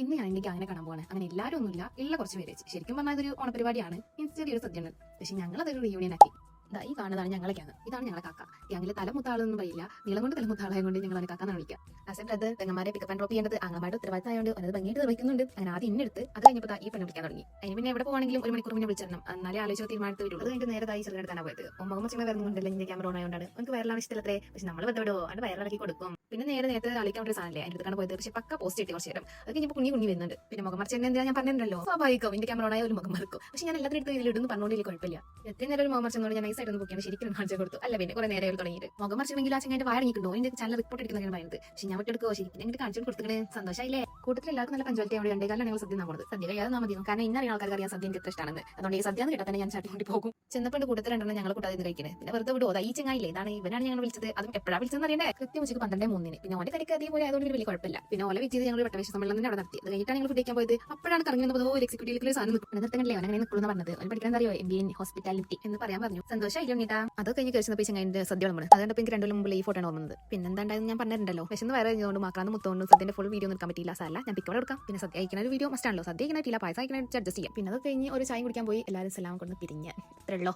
ഇന്ന് ഞാൻ എനിക്ക് അങ്ങനെ കാണാൻ പോവാണ്. അങ്ങനെ എല്ലാവരും ഒന്നുമില്ല. ഉള്ള കുറച്ച് പേര് ശരിക്കും പറഞ്ഞാൽ ഇതൊരു ഓണപരിപാടിയാണ്. ചെറിയൊരു ഉണ്ട്. പക്ഷെ ഞങ്ങൾ അതൊരു റീയൂണിയൻ ആക്കി. ദാ ഈ കാണുന്നതാണ് ഞങ്ങളെ ഞങ്ങളൊക്കെയാണ്. ഇതാണ് ഞങ്ങളെ കാക്ക. ഗ്യാങ്ങിലെ തലമുത്ത ആളൊന്നും പറയില്ല. നീളം കൊണ്ട് തലമുത്ത ആളായ കൊണ്ട് ഞങ്ങൾ അവനെ കാക്കാന്നാണ് വിളിക്കുക ആസ് ബ്രദർ പെങ്ങന്മാരെ പിക്കപ്പ് ആൻഡ് ഡ്രോപ്പ് ചെയ്യേണ്ടത്. അങ്ങമാരുടെ ഉത്തരവാദിത്തമായതുകൊണ്ട് അവനത് ഭംഗിയായിട്ട് നിർവഹിക്കുന്നുണ്ട്. അങ്ങനെ ആദ്യം ഇന്നെടുത്ത് അത് കഴിഞ്ഞപ്പോൾ ഈ പെണ്ണ് വിളിക്കാൻ തുടങ്ങി. അതിന് പിന്നെ എവിടെ പോകണമെങ്കിലും ഒരു മണിക്കൂർ മുന്നേ വിളിച്ചിരണം. എന്നാലേ ആലോചിച്ച് തീരുമാനത്തിൽ വരുള്ളൂ. അത് കഴിഞ്ഞിട്ട് നേരത്തായി ഈ ചെറുകെടുക്കാനാണ് പോയത്. മുഹമ്മദ് ചില വരുന്നുണ്ടല്ലോ ഇതിന്റെ ക്യാമറ ഓൺ ആയതുകൊണ്ടാണ് നമുക്ക് വയറിലാണ് ഇഷ്ടമല്ലേ പക്ഷെ നമ്മൾ വെത്തവിടോ അത് വയറിളക്കി കൊടുക്കും. പിന്നെ നേരെ നേരത്തെ കളിക്കാൻ ഒരു സാധനല്ലേ അതിന്റെ അടുത്താണ് പോയത്. പക്ഷെ പക്ക പോസ്റ്റ് ഇട്ട് കുറച്ച് നേരം. അത് കഴിഞ്ഞപ്പോൾ കുഞ്ഞി കുഞ്ഞി വരുന്നുണ്ട്. പിന്നെ മുഖം മറിച്ച് എന്താ ഞാൻ പറഞ്ഞിട്ടുണ്ടല്ലോ? സ്വാഭാവികം. ഇതിന്റെ ക്യാമറ ഓണായ ഒരു മുഖം മറക്കും. പക്ഷെ ഞാൻ എല്ലാത്തിനും എടുത്ത് ഇതിലിടുന്നു പറഞ്ഞുകൊണ്ടില്ല കുഴപ്പമില്ല. എത്ര നേരം ഒരു മുഖം മറിച്ചെന്നോട് ഞാൻ നൈസായിട്ട് ഒന്ന് പൊക്കിയാണ് ശരിക്കും കാണിച്ചു കൊടുത്തു. അല്ല പിന്നെ കുറെ നേരം തുടങ്ങിയിട്ട്. മുഖം മറിച്ചിട്ടുണ്ടെങ്കിൽ ആ ചെങ്ങായിട്ട് വയറിങ്ങിട്ടുണ്ടോ എന്റെ ചാനൽ റിപ്പോർട്ട് എടുക്കുന്നതാണ് പറയുന്നത് പക്ഷെ ഞാൻ വിട്ടെടുക്കുമോ ശരിക്കും എന്നിട്ട് കാണിച്ചു കൊടുത്തിട്ട് സന്തോഷമായില്ലേ കൂട്ടത്തിൽ എല്ലാവർക്കും നല്ല പഞ്ചായത്തി അവിടെ ഉണ്ട്. ഞങ്ങൾ സദ്യ നമ്മളത് സദ്യ കഴിയാതെ മതി കാരണം ഇന്നറിയ ആൾക്കാർക്ക് അറിയാൻ സദ്യ എനിക്ക് എത്ര ഇഷ്ടമാണെന്ന് അതുകൊണ്ട് ഈ സദ്യ എന്ന് കിട്ടാൻ ഞാൻ ചാട്ടി കൂട്ടി പോകും ചെന്നപ്പോൾ കൂട്ടത്തിൽ രണ്ടെണ്ണം ഞങ്ങൾ കൂട്ടാതെ ഇത് കഴിക്കുന്നത് പിന്നെ വെറുതെ വിടുവോ? ഈ ചെങ്ങായില്ലേ? ഇതാണ് ഇവനാണ് ഞങ്ങൾ വിളിച്ചത്. അതും എപ്പോഴാണ് വിളിച്ചതെന്ന് അറിയണ്ടേ? കൃത്യം ഉച്ചയ്ക്ക് പന്ത്രണ്ടേ മൂന്നിന്. പിന്നെ ഓന്റെ കരിക്ക് അതേപോലെ ആയതുകൊണ്ട് ഒരു വലിയ കുഴപ്പമില്ല. പിന്നെ ഓല വിറ്റ് ഞങ്ങൾ വട്ടവേശ സമ്മേളനം അവിടെ നടത്തി. അത് കഴിഞ്ഞിട്ടാണ് ഞങ്ങൾ ഫുഡ് പോയത്. അപ്പോഴാണ് കറങ്ങി വന്നത് ഒരു എക്സിക്യൂട്ടീവ് ഒരു സാധനം നിൽക്കുന്നത് അവൻ അങ്ങനെ നിൽക്കുന്നു പറഞ്ഞത്. അവൻ പഠിക്കാൻ അറിയോ? എം ബി എൻ ഹോസ്പിറ്റാലിറ്റി എന്ന് പറയാൻ പറഞ്ഞു. സന്തോഷമായില്ല ഉണ്ണിട്ടാ അത് കഴിഞ്ഞ് കഴിച്ചപ്പോൾ ചെങ്ങായിന്റെ സദ്യ നമ്മൾ അതുകൊണ്ട് എനിക്ക് രണ്ടു മുമ്പ് ഈ ഫോട്ടോ ഓർമ്മത് പിന്നെ എന്താണ്ടായെന്ന് ഞാൻ പറഞ്ഞിട്ടുണ്ടല്ലോ. വിശന്ന് വയറ് കഴിഞ്ഞുകൊണ്ട് മാക്കാന്ന് മുത്തോണ്ട് സദ്യന്റെ ഫുൾ വീഡിയോ നിൽക്കാൻ പറ്റില്ല സാല ഞാൻ പിക്കോടെ എടുക്കാം. പിന്നെ സദ്യ അയക്കുന്ന ഒരു വീഡിയോ മസ്റ്റ് ആണല്ലോ. സദ്യ അയക്കാനായിട്ടില്ല പായസം അയക്കാനായിട്ട് അഡ്ജസ്റ്റ് ചെയ്യാം. പിന്നെ അത് കഴിഞ്ഞ് ഒരു ചായ കുടിക്കാൻ പോയി എല്ലാവരും സലാം കൊണ്ട് പിരിഞ്ഞ്. ഇത്രയുള്ളൂ